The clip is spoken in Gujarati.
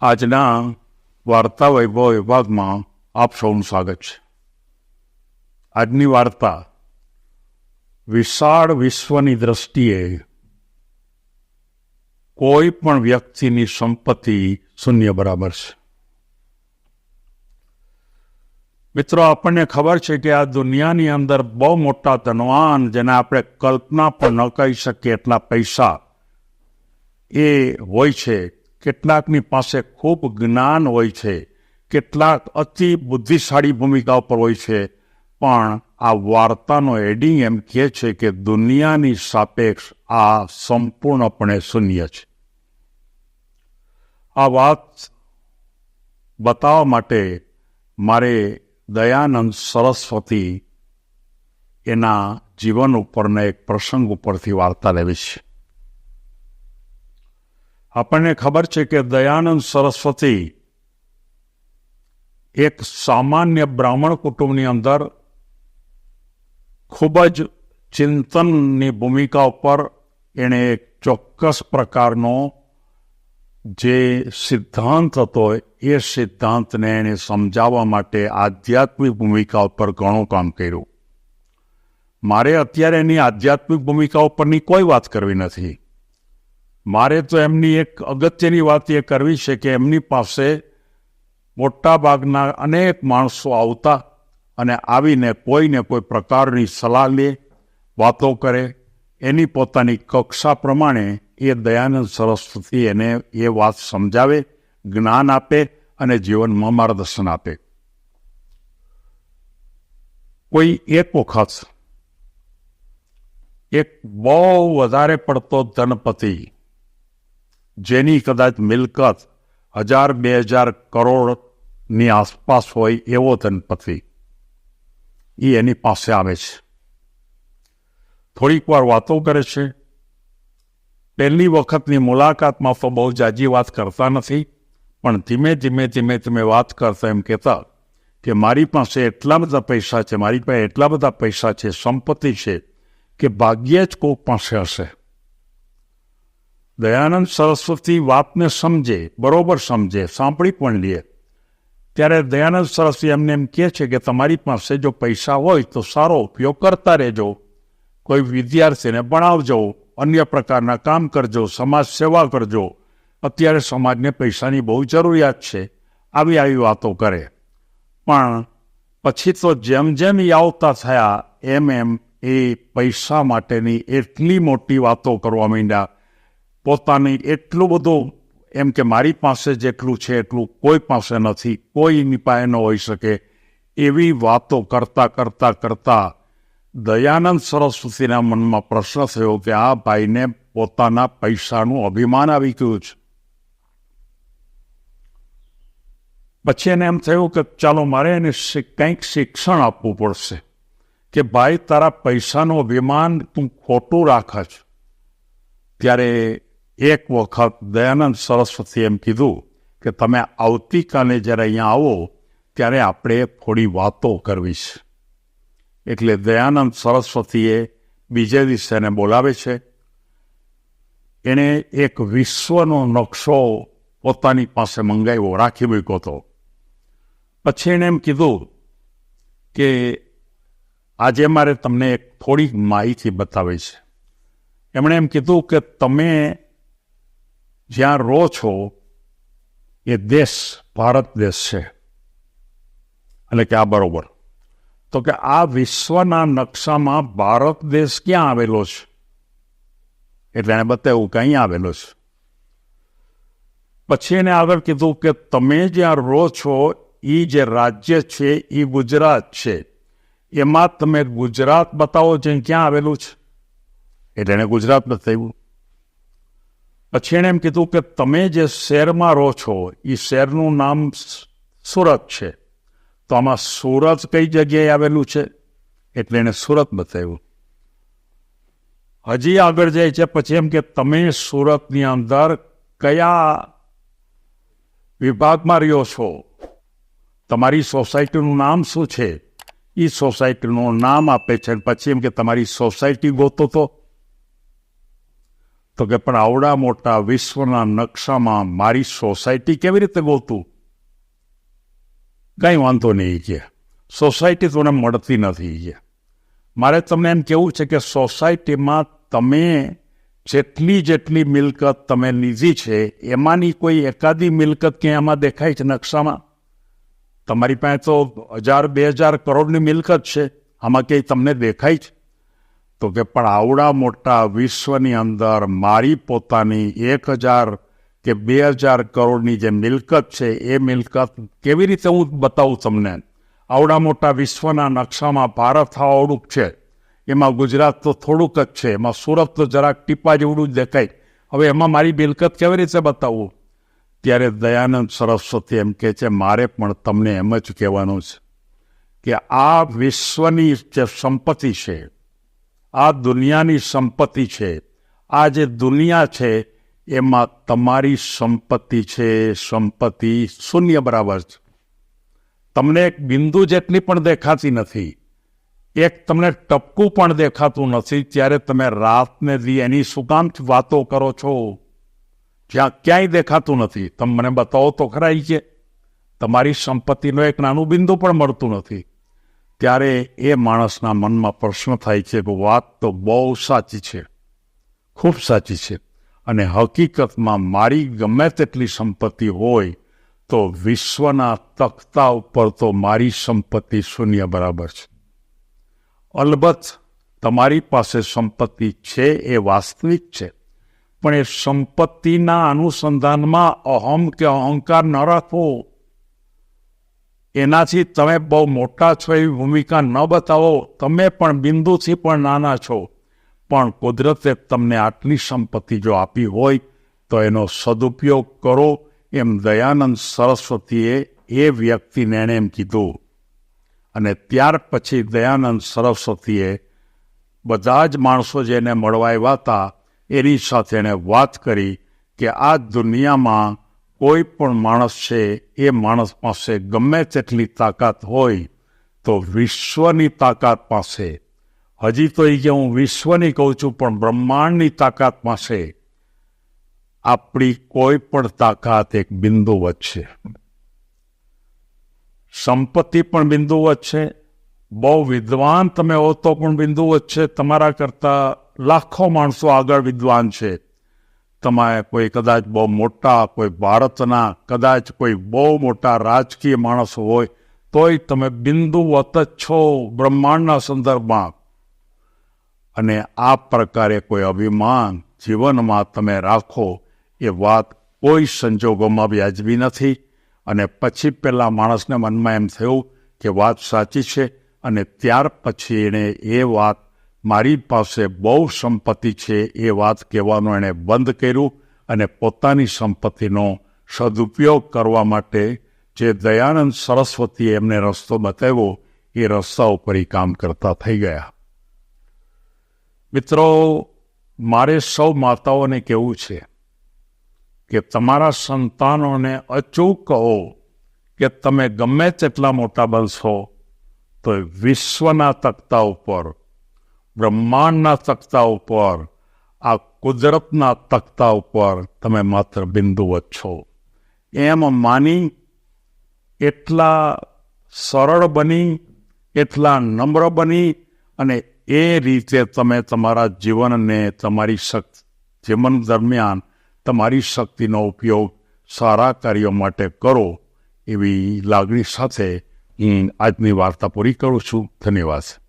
આજના વાર્તા વૈભવ વિભાગમાં આપ સૌનું સ્વાગત છે. આજની વાર્તા વિશાળ વિશ્વની દ્રષ્ટિએ કોઈ પણ વ્યક્તિની સંપત્તિ શૂન્ય બરાબર છે. મિત્રો, આપણને ખબર છે કે આ દુનિયાની અંદર બહુ મોટા ધનવાન, જેને આપણે કલ્પના પણ ન કહી શકીએ એટલા પૈસા એ હોય છે કેટલાકની પાસે ખૂબ જ્ઞાન હોય છે, કેટલાક અતિ બુદ્ધિશાળી ભૂમિકા પર હોય છે, પણ આ વાર્તાનો એડિંગ એમ કહે છે કે દુનિયાની સાપેક્ષ આ સંપૂર્ણપણે શૂન્ય છે. આ વાત બતાવવા માટે મારે દયાનંદ સરસ્વતી એના જીવન ઉપરના એક પ્રસંગ ઉપરથી વાર્તા લેવી છે. આપણને ખબર છે કે દયાનંદ સરસ્વતી એક સામાન્ય બ્રાહ્મણ કુટુંબની અંદર ખૂબ જ ચિંતનની ભૂમિકા ઉપર એણે એક ચોક્કસ પ્રકારનો જે સિદ્ધાંત હતો, એ સિદ્ધાંતને એને સમજાવવા માટે આધ્યાત્મિક ભૂમિકા ઉપર ઘણું કામ કર્યું. મારે અત્યારે એની આધ્યાત્મિક ભૂમિકા ઉપરની કોઈ વાત કરવી નથી. મારે તો એમની એક અગત્યની વાત એ કરવી છે કે એમની પાસે મોટાભાગના અનેક માણસો આવતા અને આવીને કોઈને કોઈ પ્રકારની સલાહ લે, વાતો કરે, એની પોતાની કક્ષા પ્રમાણે એ દયાનંદ સરસ્વતી એને એ વાત સમજાવે, જ્ઞાન આપે અને જીવનમાં માર્ગદર્શન આપે. કોઈ એક વખત એક બહુ વધારે પડતો ધનપતિ જેની કદાચ મિલકત હજાર બે હજાર કરોડની આસપાસ હોય એવો ધનપતિ એ એની પાસે આવે છે. થોડીક વાર વાતો કરે છે. પહેલી વખતની મુલાકાતમાં તો બહુ જાજી વાત કરતા નથી, પણ ધીમે ધીમે ધીમે ધીમે વાત કરતા એમ કહેતા કે મારી પાસે એટલા બધા પૈસા છે, મારી પાસે એટલા બધા પૈસા છે, સંપત્તિ છે કે ભાગ્યે જ કોઈ પાસે હશે. દયાનંદ સરસ્વતી વાતને સમજે, બરોબર સમજે, સાંભળી પણ લે. ત્યારે દયાનંદ સરસ્વતી એમને એમ કહે છે કે તમારી પાસે જો પૈસા હોય તો સારો ઉપયોગ કરતા રહેજો. કોઈ વિદ્યાર્થીને ભણાવજો, અન્ય પ્રકારના કામ કરજો, સમાજ સેવા કરજો. અત્યારે સમાજને પૈસાની બહુ જરૂરિયાત છે. આવી આવી વાતો કરે. પણ પછી તો જેમ જેમ એ આવતા થયા, એમ એમ એ પૈસા માટેની એટલી મોટી વાતો કરવા માંડ્યા. પોતાની એટલું બધું એમ કે મારી પાસે જેટલું છે એટલું કોઈ પાસે નથી કોઈની પાસે ન હોઈ શકે. એવી વાતો કરતા કરતા કરતા દયાનંદ સરસ્વતીના મનમાં પ્રશ્ન થયો કે આ ભાઈને પોતાના પૈસાનું અભિમાન આવી ગયું છે. પછી એને એમ થયું કે ચાલો મારે એને કંઈક શિક્ષણ આપવું પડશે કે ભાઈ તારા પૈસાનું અભિમાન તું ખોટું રાખે છે. ત્યારે એક વખત દયાનંદ સરસ્વતી એમ કીધું કે તમે આવતીકાલે જ્યારે અહીંયા આવો ત્યારે આપણે થોડી વાતો કરવી છે એટલે દયાનંદ સરસ્વતીએ બીજે દિવસે એને બોલાવે છે એણે એક વિશ્વનો નકશો પોતાની પાસે મંગાવ્યો રાખી મૂક્યો હતો પછી એણે એમ કીધું કે આજે મારે તમને એક થોડીક માહિતી બતાવી છે એમણે એમ કીધું કે તમે જ્યાં રહો છો, એ દેશ, ભારત દેશ છે. એટલે કે આ બરોબર. તો કે આ વિશ્વના નકશામાં ભારત દેશ ક્યાં આવેલો છે? એટલે એને બતાવ્યું કે અહીં આવેલો છે. પછી એને આગળ કીધું કે તમે જ્યાં રહો છો એ જે રાજ્ય છે એ ગુજરાત છે. એમાં તમે ગુજરાત બતાવો જે ક્યાં આવેલું છે? એટલે એને ગુજરાત બતાવ્યું પછી એણે એમ કીધું કે તમે જે શહેરમાં રહો છો એ શહેરનું નામ સુરત છે. તો આમાં સુરત કઈ જગ્યાએ આવેલું છે? એટલે એણે સુરત બતાવ્યું. હજી આગળ જાય છે, પછી એમ કે તમે સુરતની અંદર કયા વિભાગમાં રહ્યો છો? તમારી સોસાયટીનું નામ શું છે? એ સોસાયટીનું નામ આપે છે પછી એમ કે તમારી સોસાયટી ગોતો તો. તો કે પણ આવડા મોટા વિશ્વના નકશામાં મારી સોસાયટી કેવી રીતે ગોતું? કંઈ વાંધો નહીં કે. સોસાયટી તમને મળતી નથી કે. મારે તમને એમ કેવું છે કે સોસાયટીમાં તમે જેટલી જેટલી મિલકત તમે લીધી છે, એમાંની કોઈ એકાદી મિલકત ક્યાં આમાં દેખાય છે નકશામાં? તમારી પાસે તો હજાર, બે હજાર કરોડની મિલકત છે. આમાં ક્યાંય તમને દેખાય છે? તો કે પણ આવડા મોટા વિશ્વની અંદર મારી પોતાની એક હજાર કે બે હજાર કરોડની જે મિલકત છે, એ મિલકત કેવી રીતે હું બતાવું તમને? આવડા મોટા વિશ્વના નકશામાં ભારત આવડુંક છે. એમાં ગુજરાત તો થોડુંક જ છે. એમાં સુરત તો જરાક ટીપા જેવડું જ દેખાય. હવે એમાં મારી મિલકત કેવી રીતે બતાવવું ત્યારે દયાનંદ સરસ્વતી એમ કે છે, મારે પણ તમને એમ જ કહેવાનું છે કે આ વિશ્વની જે સંપત્તિ છે આ દુનિયાની સંપત્તિ છે. આ જે દુનિયા છે, એમાં તમારી સંપત્તિ છે. સંપત્તિ શૂન્ય બરાબર છે. તમને એક બિંદુ જેટલી પણ દેખાતી નથી, એક તમને ટપકું પણ દેખાતું નથી, ત્યારે તમે રાતને દી એની કામ વાતો કરો છો. જ્યાં ક્યાંય દેખાતું નથી. તમે મને બતાવો તો ખરાઈ છે તમારી સંપત્તિનું એક નાનું બિંદુ પણ મળતું નથી. ત્યારે એ માણસના મનમાં પ્રશ્ન થાય છે કે વાત તો બહુ સાચી છે, ખૂબ સાચી છે અને હકીકતમાં મારી ગમે તેટલી સંપત્તિ હોય તો વિશ્વના તખતા ઉપર તો મારી સંપત્તિ શૂન્ય બરાબર છે. અલબત્ત તમારી પાસે સંપત્તિ છે એ વાસ્તવિક છે, પણ એ સંપત્તિના અનુસંધાનમાં અહમ કે અહંકાર ન રાખવો એનાથી તમે બહુ મોટા છો એવી ભૂમિકા ન બતાવો, તમે પણ બિંદુથી પણ નાના છો. પણ કુદરતે તમને આટલી સંપત્તિ જો આપી હોય, તો એનો સદુપયોગ કરો એમ દયાનંદ સરસ્વતીએ એ વ્યક્તિને એણે એમ કીધું. અને ત્યાર પછી દયાનંદ સરસ્વતીએ બધા જ માણસો જેને મળવા આવ્યા હતા, એની સાથે એણે વાત કરી કે આ દુનિયામાં કોઈ પણ માણસ છે, એ માણસ પાસે ગમે તેટલી તાકાત હોય તો વિશ્વની તાકાત પાસે. હજી તો એ કે હું વિશ્વની કહું છું, પણ બ્રહ્માંડની તાકાત પાસે આપણી કોઈ પણ તાકાત એક બિંદુવત છે સંપત્તિ પણ બિંદુવત છે બહુ વિદ્વાન તમે હો તો પણ બિંદુવત છે તમારા કરતાં લાખો માણસો આગળ વિદ્વાન છે. તમે કોઈ કદાચ બહુ મોટા, કોઈ ભારતના, કદાચ કોઈ બહુ મોટા રાજકીય માણસ હોય, તોય તમે બિંદુવત જ છો બ્રહ્માંડના સંદર્ભમાં. અને આ પ્રકારે કોઈ અભિમાન જીવનમાં તમે રાખો, એ વાત કોઈ સંજોગોમાં વ્યાજબી નથી. અને પછી પેલા માણસને મનમાં એમ થયું કે વાત સાચી છે, અને ત્યાર પછી એણે એ વાત મારી પાસે બહુ સંપત્તિ છે એ વાત કહેવાનું એણે બંધ કર્યું અને પોતાની સંપત્તિનો સદુપયોગ કરવા માટે જે દયાનંદ સરસ્વતીએ એમને રસ્તો બતાવ્યો, એ રસ્તા ઉપર કામ કરતા થઈ ગયા. મિત્રો, મારે સૌ માતાઓને કહેવું છે કે તમારા સંતાનોને અચૂક કહો કે તમે ગમે તેટલા મોટા બનશો તો વિશ્વના તખ્તા ઉપર બ્રહ્માંડના તખતા ઉપર, આ કુદરતના તખ્તા ઉપર તમે માત્ર બિંદુવત છો એમ માની, એટલા સરળ બની, એટલા નમ્ર બની, અને એ રીતે તમે તમારા જીવનને, તમારી શક્તિ જીવન દરમિયાન તમારી શક્તિનો ઉપયોગ સારા કાર્યો માટે કરો એવી લાગણી સાથે હું આજની વાર્તા પૂરી કરું છું. ધન્યવાદ.